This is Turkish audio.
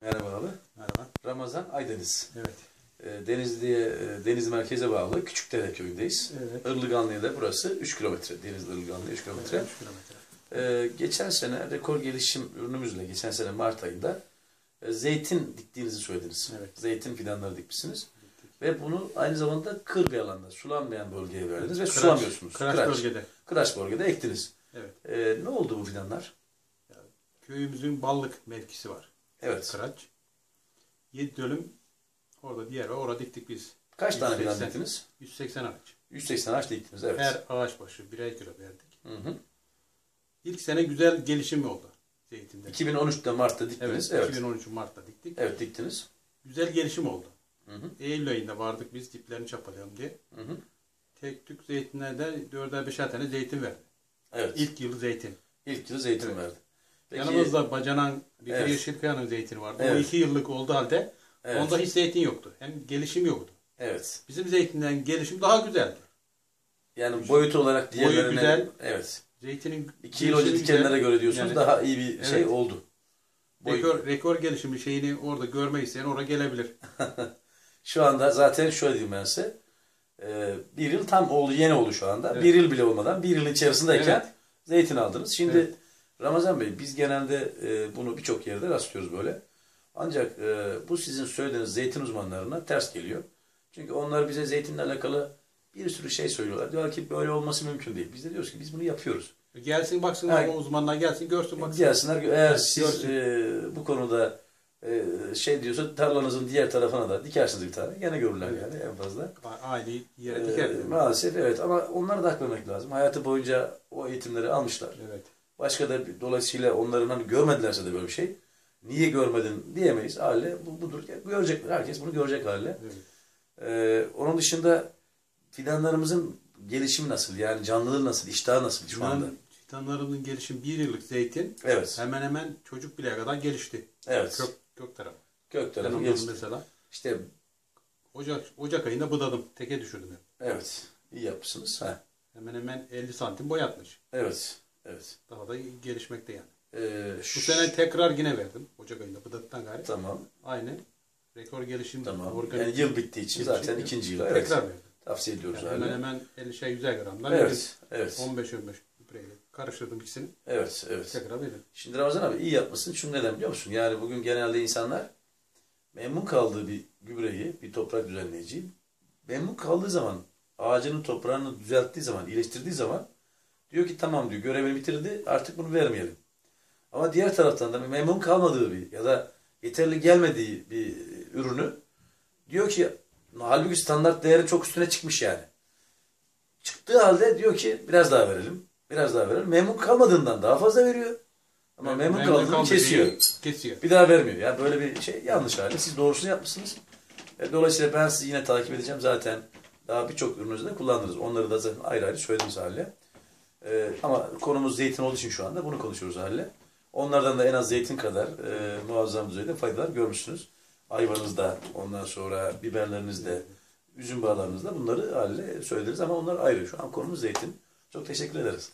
Merhaba abi. Merhaba. Ramazan Aydeniz. Evet. E, Denizli'ye, e, Deniz merkeze bağlı Küçükdere köyündeyiz. Evet. Irlıganlı'ya da burası 3 kilometre. Denizli Irlıganlı'ya 3 kilometre. Evet, üç kilometre. E, geçen sene rekor gelişim ürünümüzle, geçen sene Mart ayında e, zeytin diktiğinizi söylediniz. Evet. Zeytin fidanları dikmişsiniz. Ve bunu aynı zamanda kır bir alanda, sulanmayan bölgeye verdiniz ve Kıraç- sulamıyorsunuz. Kıraç Kıraç. bölgede. Kıraç bölgede ektiniz. Evet. E, ne oldu bu fidanlar? Köyümüzün ballık mevkisi var. Evet. Kıraç. 7 dönüm orada diğer. Orada diktik biz. Kaç tane fidan 180. diktiniz? 180 ağaç. 180 ağaç diktiniz. Evet. Her ağaç başı birer kilo verdik. Hı hı. İlk sene güzel gelişim oldu zeytinde. 2013'te Mart'ta diktiniz. Evet, Evet. 2013 Mart'ta diktik. Evet diktiniz. Güzel gelişim oldu. Hı hı. Eylül ayında vardık biz diplerini çapalayalım diye. Hı hı. Tek tük zeytinlerde 4'er 5'er tane zeytin verdi. Evet. İlk, yılı zeytin. ilk yıl zeytin Evet. verdi. Peki, Yanımızda bacanan bir Evet. Yeşilkaya'nın zeytini vardı. O Evet. iki yıllık olduğu halde evet. onda hiç zeytin yoktu. Hem gelişim yoktu. Evet. Bizim zeytinden gelişim daha güzeldi. Yani boyut olarak Boyu diğerlerine güzel. evet. Zeytinin İki yıl önce dikenlere göre diyorsunuz Yani- daha iyi bir Evet. şey oldu. Boy- rekor, rekor gelişimi şeyini orada görmek isteyen oraya gelebilir. Şu anda zaten şöyle diyeyim ben size. Ee, bir yıl tam oldu, yeni oldu şu anda. Evet. Bir yıl bile olmadan, bir yılın içerisindeyken Evet. zeytin aldınız. Şimdi Evet. Ramazan Bey, biz genelde e, bunu birçok yerde rastlıyoruz böyle. Ancak e, bu sizin söylediğiniz zeytin uzmanlarına ters geliyor. Çünkü onlar bize zeytinle alakalı bir sürü şey söylüyorlar. Diyorlar ki böyle olması mümkün değil. Biz de diyoruz ki biz bunu yapıyoruz. Gelsin baksınlar o uzmanlar gelsin görsün baksın. Gelsinler eğer siz görsün. e, bu konuda e, şey diyorsa tarlanızın diğer tarafına da dikersiniz bir tane. Gene görürler Evet. yani en fazla. Aile yere diker. maalesef evet ama onları da hak vermek lazım. Hayatı boyunca o eğitimleri almışlar. Evet. Başka da dolayısıyla onların hani görmedilerse de böyle bir şey. Niye görmedin diyemeyiz. Hale bu budur. Görecekler. Herkes bunu görecek hale. evet. Ee, onun dışında fidanlarımızın gelişimi nasıl? Yani canlılığı nasıl? İştahı nasıl şu anda? Bunların fidanlarının gelişim bir yıllık zeytin Evet. hemen hemen çocuk bile kadar gelişti. Evet. Kök, kök tarafı. Kök tarafı gelişti. mesela İşte Ocak, Ocak ayında budadım. Teke düşürdüm. evet. İyi yapmışsınız. Ha. Hemen hemen 50 santim boy atmış. Evet. Evet. Daha da gelişmekte yani. Ee, Bu sene tekrar yine verdim. Ocak ayında budadıktan gayret. Tamam. Aynı. Rekor gelişim. Tamam. organik Yani yıl bittiği için gelişim. zaten ikinci yıla. Evet. Tekrar verdim. Tavsiye ediyoruz Yani hemen hemen 50 şey 100 gramdan Evet. Evet. 15 15 gübreyle karıştırdım ikisini. Evet. Evet. Tekrar verdim. Şimdi Ramazan abi iyi yapmışsın. Çünkü neden biliyor musun? Yani bugün genelde insanlar memnun kaldığı bir gübreyi, bir toprak düzenleyiciyi memnun kaldığı zaman, ağacının toprağını düzelttiği zaman, iyileştirdiği zaman diyor ki tamam diyor görevini bitirdi artık bunu vermeyelim. Ama diğer taraftan da memnun kalmadığı bir ya da yeterli gelmediği bir ürünü diyor ki halbuki standart değeri çok üstüne çıkmış yani. Çıktığı halde diyor ki biraz daha verelim. Biraz daha verelim. Memnun kalmadığından daha fazla veriyor. Ama memnun, kaldığını kaldığı kesiyor. Kesiyor. Bir daha vermiyor. Yani böyle bir şey yanlış hali. Siz doğrusunu yapmışsınız. E, Dolayısıyla ben sizi yine takip edeceğim. Zaten daha birçok ürününüzü de kullandınız. Onları da zaten ayrı ayrı söylediniz haline. E, ama konumuz zeytin olduğu için şu anda bunu konuşuyoruz haline. Onlardan da en az zeytin kadar e, muazzam düzeyde faydalar görmüşsünüz. Ayvanızda, ondan sonra biberlerinizde, üzüm bağlarınızda bunları haline söylediniz ama onlar ayrı. Şu an konumuz zeytin. Çok teşekkür ederiz.